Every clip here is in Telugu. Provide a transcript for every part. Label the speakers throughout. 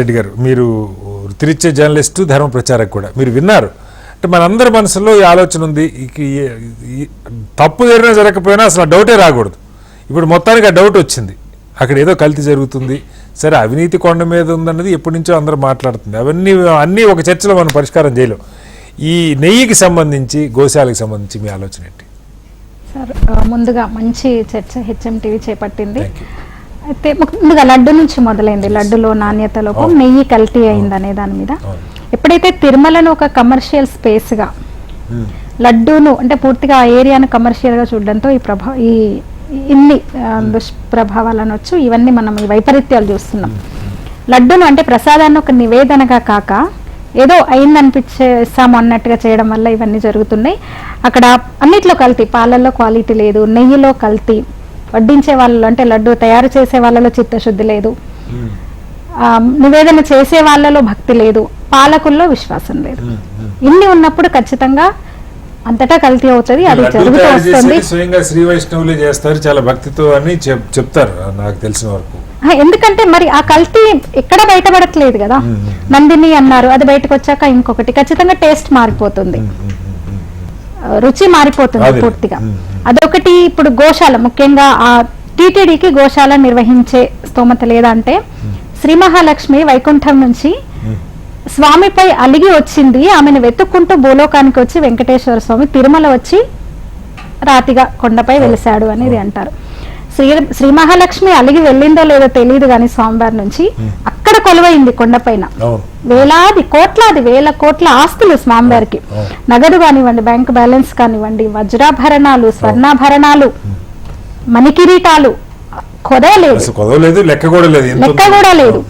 Speaker 1: రెడ్డి గారు మీరు వృత్తిరిచ్చే జర్నలిస్టు ధర్మ ప్రచారక కూడా. మీరు విన్నారు. అంటే మనందరి మనసులో ఈ ఆలోచన ఉంది తప్పు జరిగినా జరగకపోయినా అసలు డౌటే రాకూడదు. ఇప్పుడు మొత్తానికి ఆ డౌట్ వచ్చింది. అక్కడ ఏదో కల్తీ జరుగుతుంది. సరే అవినీతి కొండ మీద ఉందన్నది ఎప్పటి నుంచో అందరూ మాట్లాడుతుంది. అవన్నీ అన్నీ ఒక చర్చలో మనం పరిష్కారం చేయలేం. ఈ నెయ్యికి సంబంధించి గోశాలకు సంబంధించి మీ ఆలోచన ఏంటి?
Speaker 2: సార్ ముందుగా మంచి చర్చ హెచ్ఎం టీవీ చేపట్టింది. అయితే ముందుగా లడ్డు నుంచి మొదలైంది. లడ్డులో నాణ్యత లోపం. నెయ్యి కల్తీ అయింది అనే దాని మీద. ఎప్పుడైతే తిరుమలను ఒక కమర్షియల్ స్పేస్గా. లడ్డూను అంటే పూర్తిగా ఆ ఏరియాను కమర్షియల్గా చూడడంతో ఈ ప్రభా ఈ ఇన్ని దుష్ప్రభావాలు అనొచ్చు ఇవన్నీ మనం ఈ వైపరీత్యాలు చూస్తున్నాం. లడ్డూను అంటే ప్రసాదాన్ని ఒక నివేదనగా కాక ఏదో అయిందనిపించేస్తాము అన్నట్టుగా చేయడం వల్ల ఇవన్నీ జరుగుతున్నాయి. అక్కడ అన్నిట్లో కల్తీ పాలల్లో క్వాలిటీ లేదు నెయ్యిలో కల్తీ వడ్డించే వాళ్ళలో అంటే లడ్డు తయారు చేసే వాళ్ళలో చిత్తశుద్ధి లేదు. నివేదన చేసే వాళ్ళలో భక్తి లేదు. పాలకుల్లో విశ్వాసం లేదు. ఇన్ని ఉన్నప్పుడు ఖచ్చితంగా అంతటా కల్తీ అవుతుంది అది జరుగుతూ వస్తుంది.
Speaker 1: స్వయంగా శ్రీ వైష్ణవులే చేస్తారు చాలా భక్తితో అని చెప్- చెప్తారు నాకు తెలిసిన వరకు.
Speaker 2: ఎందుకంటే మరి ఆ కల్తీ ఎక్కడ బయటపడట్లేదు కదా. నందిని అన్నారు అది బయటకు వచ్చాక ఇంకొకటి. ఖచ్చితంగా టేస్ట్ మారిపోతుంది. రుచి మారిపోతుంది. పూర్తిగా. అదొకటి ఇప్పుడు గోశాల ముఖ్యంగా ఆ టీటీడీకి గోశాల నిర్వహించే స్తోమత లేదా అంటే శ్రీ మహాలక్ష్మి వైకుంఠం నుంచి. స్వామిపై అలిగి వచ్చింది. ఆమెను వెతుక్కుంటూ భూలోకానికి వచ్చి వెంకటేశ్వర స్వామి తిరుమల వచ్చి రాతిగా కొండపై వెలిశాడు అనేది అంటారు. శ్రీ శ్రీ మహాలక్ష్మి అలిగి వెళ్ళిందో లేదో తెలియదు కానీ స్వామివారి నుంచి కొలువైంది కొండపైన వేలాది కోట్లాది వేల కోట్ల ఆస్తులు స్వామివారికి. నగదు కానివ్వండి బ్యాంక్ బ్యాలెన్స్ కానివ్వండి వజ్రాభరణాలు స్వర్ణాభరణాలు మణికిరీటాలు కొదవలేదు
Speaker 1: లెక్క కూడా లేదు.
Speaker 2: లెక్క. కూడా లేదు.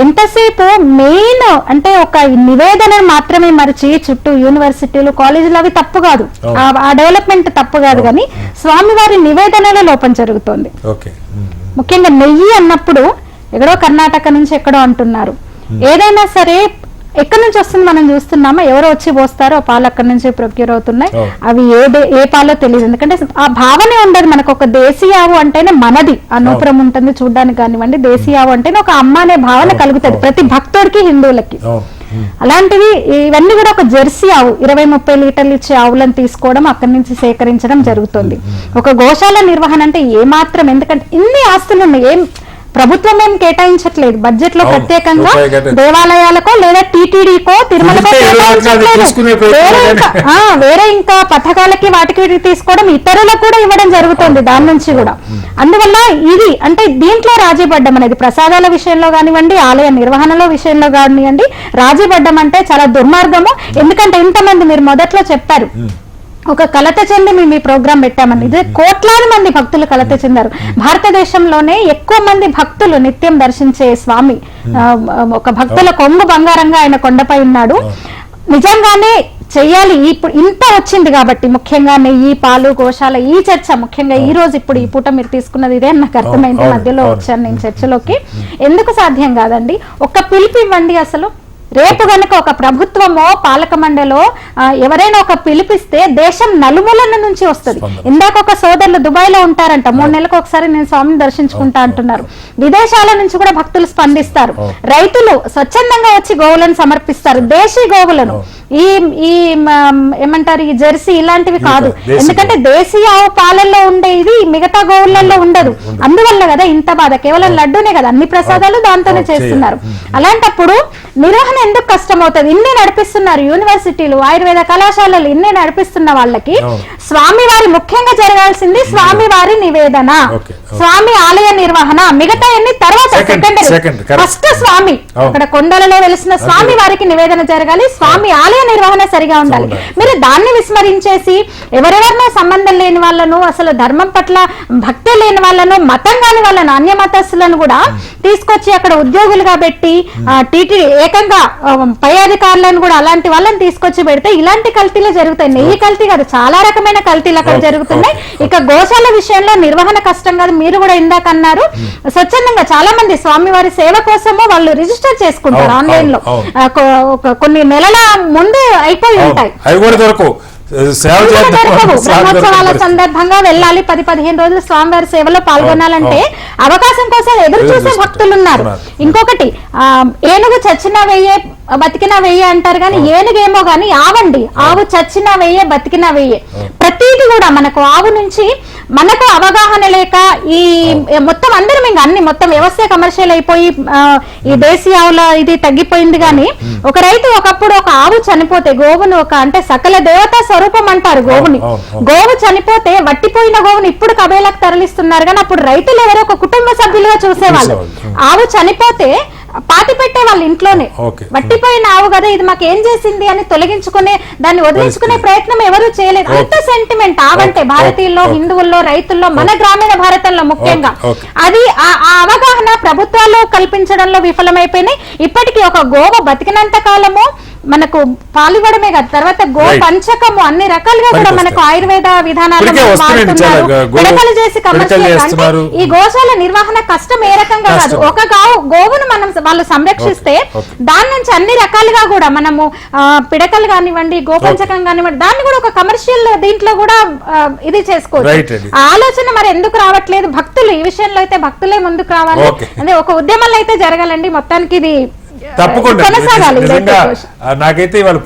Speaker 2: ఎంతసేపు మెయిన్ అంటే ఒక నివేదన మాత్రమే మరిచి చుట్టూ యూనివర్సిటీలు కాలేజీలు అవి తప్పు కాదు. ఆ- డెవలప్మెంట్ తప్పు కాదు కానీ స్వామివారి నివేదనలో లోపం జరుగుతోంది. ముఖ్యంగా నెయ్యి అన్నప్పుడు ఎక్కడో కర్ణాటక నుంచి ఎక్కడో అంటున్నారు. ఏదైనా సరే ఎక్కడి నుంచి వస్తుంది మనం చూస్తున్నామా? ఎవరో వచ్చి పోస్తారో పాలు అక్కడి నుంచి ప్రొక్యూర్ అవుతున్నాయి. అవి ఏ ఏ పాలో తెలియదు. ఎందుకంటే ఆ భావనే ఉండదు. మనకు ఒక దేశీయ ఆవు అంటేనే మనది. ఆ నూపురం ఉంటుంది చూడడానికి కానివ్వండి. దేశీయ ఆవు అంటేనే ఒక అమ్మ అనే భావన కలుగుతుంది. ప్రతి భక్తుడికి హిందువులకి. అలాంటివి ఇవన్నీ కూడా ఒక జెర్సీ ఆవు. ఇరవై ముప్పై లీటర్లు ఇచ్చే ఆవులను తీసుకోవడం అక్కడి నుంచి సేకరించడం జరుగుతుంది. ఒక గోశాల నిర్వహణ అంటే ఏమాత్రం ఎందుకంటే ఇన్ని ఆస్తులు ఉన్నాయి. ఏం ప్రభుత్వం ఏం కేటాయించట్లేదు.
Speaker 1: బడ్జెట్లో
Speaker 2: ప్రత్యేకంగా దేవాలయాలకో లేదా టీటీడీకో తిరుమలకో వేరే ఇంకా ఆ, వేరే ఇంకా పథకాలకి వాటికి తీసుకోవడం ఇతరులకు కూడా ఇవ్వడం జరుగుతుంది దాని నుంచి కూడా. అందువల్ల ఇది అంటే దీంట్లో రాజీ పడ్డం అనేది ప్రసాదాల విషయంలో కానివ్వండి ఆలయ నిర్వహణలో విషయంలో కానివ్వండి రాజీ పడ్డం అంటే చాలా దుర్మార్గము. ఎందుకంటే ఇంతమంది మీరు మొదట్లో చెప్పారు. ఒక కలత చెంది మేము ఈ ప్రోగ్రాం పెట్టామని ఇది కోట్లాది మంది భక్తులు కలత చెందారు. భారతదేశంలోనే ఎక్కువ మంది భక్తులు నిత్యం దర్శించే స్వామి ఒక భక్తుల కొంగు బంగారంగా ఆయన కొండపై ఉన్నాడు. నిజంగానే చెయ్యాలి ఇప్పుడు ఇంత వచ్చింది కాబట్టి ముఖ్యంగా నెయ్యి పాలు గోశాల ఈ చర్చ ముఖ్యంగా ఈ రోజు ఇప్పుడు ఈ పూట మీరు తీసుకున్నది ఇదే అని నాకు అర్థమైంది. మధ్యలో. వచ్చాను నేను చర్చలోకి. ఎందుకు సాధ్యం కాదండి? ఒక్క పిలుపు ఇవ్వండి అసలు. రేపు గనుక ఒక ప్రభుత్వమో పాలక మండలో ఎవరైనా ఒక పిలిపిస్తే దేశం నలుమూలల నుంచి వస్తుంది. ఇందాక ఒక సోదరులు దుబాయ్లో ఉంటారంట. మూడు నెలలకు ఒకసారి నేను స్వామిని దర్శించుకుంటా అంటున్నారు. విదేశాల నుంచి కూడా భక్తులు స్పందిస్తారు. రైతులు స్వచ్ఛందంగా వచ్చి గోవులను సమర్పిస్తారు. దేశీ గోవులను. ఈ ఈ ఏమంటారు? ఈ జెర్సీ ఇలాంటివి కాదు. ఎందుకంటే దేశీయ ఆవు పాలల్లో ఉండే ఇది మిగతా గోవులలో ఉండదు. అందువల్ల కదా ఇంత బాధ. కేవలం లడ్డూనే కదా. అన్ని ప్రసాదాలు దాంతోనే చేస్తున్నారు. అలాంటప్పుడు నిర్వహణ ఎందుకు కష్టం అవుతుంది ఇన్ని నడిపిస్తున్నారు యూనివర్సిటీలు ఆయుర్వేద కళాశాలలు ఇన్ని నడిపిస్తున్న వాళ్ళకి
Speaker 1: అవును.
Speaker 2: స్వామి వారి ముఖ్యంగా జరగాల్సింది స్వామి వారి నివేదన. స్వామి ఆలయ నిర్వహణ మిగతా అన్ని తర్వాత సెకండరీ. ఫస్ట్ స్వామి. అక్కడ కొండలలో వెలిసిన స్వామి. వారికి నివేదన జరగాలి. స్వామి ఆలయ నిర్వహణ సరిగా ఉండాలి. మీరు దాన్ని విస్మరించేసి ఎవరెవరినో సంబంధం లేని వాళ్ళను అసలు ధర్మం పట్ల భక్తి లేని వాళ్ళను మతం కాని వాళ్ళను అన్య మతస్థులను కూడా తీసుకొచ్చి అక్కడ ఉద్యోగులుగా పెట్టి టీటీ ఏకంగా పై అధికారులను కూడా అలాంటి వాళ్ళని తీసుకొచ్చి పెడితే ఇలాంటి కల్తీలు జరుగుతాయి. నెయ్యి కల్తీ కాదు చాలా రకమైన కల్తీలు అక్కడ జరుగుతున్నాయి. ఇక గోశాల విషయంలో నిర్వహణ కష్టం కాదు. మీరు కూడా ఇందాక అన్నారు. స్వచ్ఛందంగా చాలా మంది స్వామివారి సేవ కోసము వాళ్ళు రిజిస్టర్ చేసుకుంటారు ఆన్లైన్లో కొన్ని నెలల ముందే అయిపోయి. ఉంటాయి.
Speaker 1: అవి కూడా దొరకవు.
Speaker 2: బ్రహ్మోత్సవాల. సందర్భంగా వెళ్ళాలి. పది పదిహేను రోజులు స్వామివారి సేవలో పాల్గొనాలంటే అవకాశం కోసం ఎదురు చూసే. భక్తులు ఉన్నారు
Speaker 1: ఉన్నారు.
Speaker 2: ఇంకొకటి ఆ, ఏనుగు చచ్చినా వెయ్యే బతికినా వెయ్యే అంటారు కానీ ఏనుగేమో గానీ ఆవండి. ఆవు చచ్చినా వెయ్యే బతికినా వెయ్యే. ప్రతిదీ కూడా మనకు ఆవు నుంచి మనకు అవగాహన లేక ఈ మొత్తం అందరం ఇంకా అన్ని మొత్తం వ్యవస్థ కమర్షియల్ అయిపోయి ఈ దేశీ ఆవుల ఇది తగ్గిపోయింది కానీ ఒక రైతు ఒకప్పుడు ఒక ఆవు చనిపోతే గోవును ఒక అంటే సకల దేవతా స్వరూపం అంటారు గోవుని. గోవు చనిపోతే వట్టిపోయిన గోవుని ఇప్పుడు కబేలకు తరలిస్తున్నారు కానీ అప్పుడు రైతులు ఎవరో ఒక కుటుంబ సభ్యులుగా చూసేవాళ్ళు. ఆవు చనిపోతే పాతి పెట్టే వాళ్ళ ఇంట్లోనే.
Speaker 1: ఓకే.
Speaker 2: వట్టిపోయిన ఆవు కదా ఇది మాకు ఏం చేసింది అని తొలగించుకునే దాన్ని వదిలించుకునే ప్రయత్నం ఎవరు చేయలేదు. అంత సెంటిమెంట్ ఆవంటే భారతీయుల్లో. హిందువుల్లో రైతుల్లో మన గ్రామీణ భారతంలో ముఖ్యంగా. అది ఆ- ఆ అవగాహన ప్రభుత్వాలు కల్పించడంలో విఫలమైపోయినాయి. ఇప్పటికీ ఒక గోవ బతికినంత కాలము మనకు పాలివ్వడమే కాదు తర్వాత గో. పంచకము అన్ని రకాలుగా కూడా. మనకు ఆయుర్వేద విధానాలు చేసి కమర్షియల్. ఈ గోశాల నిర్వహణ కష్టం ఏ రకంగా కాదు. ఒక గావు గోవును మనం వాళ్ళు సంరక్షిస్తే. దాని నుంచి అన్ని రకాలుగా కూడా మనము పిడకలు కానివ్వండి గోపంచకం కానివ్వండి దాన్ని కూడా ఒక కమర్షియల్ దీంట్లో కూడా ఇది చేసుకోవచ్చు ఆలోచన మరి ఎందుకు రావట్లేదు భక్తులు ఈ విషయంలో అయితే భక్తులే ముందుకు రావాలి. అదే ఒక ఉద్యమంలో అయితే జరగాలండి మొత్తానికి ఇది
Speaker 1: తప్పకుండా. నాకైతే ఇవాళ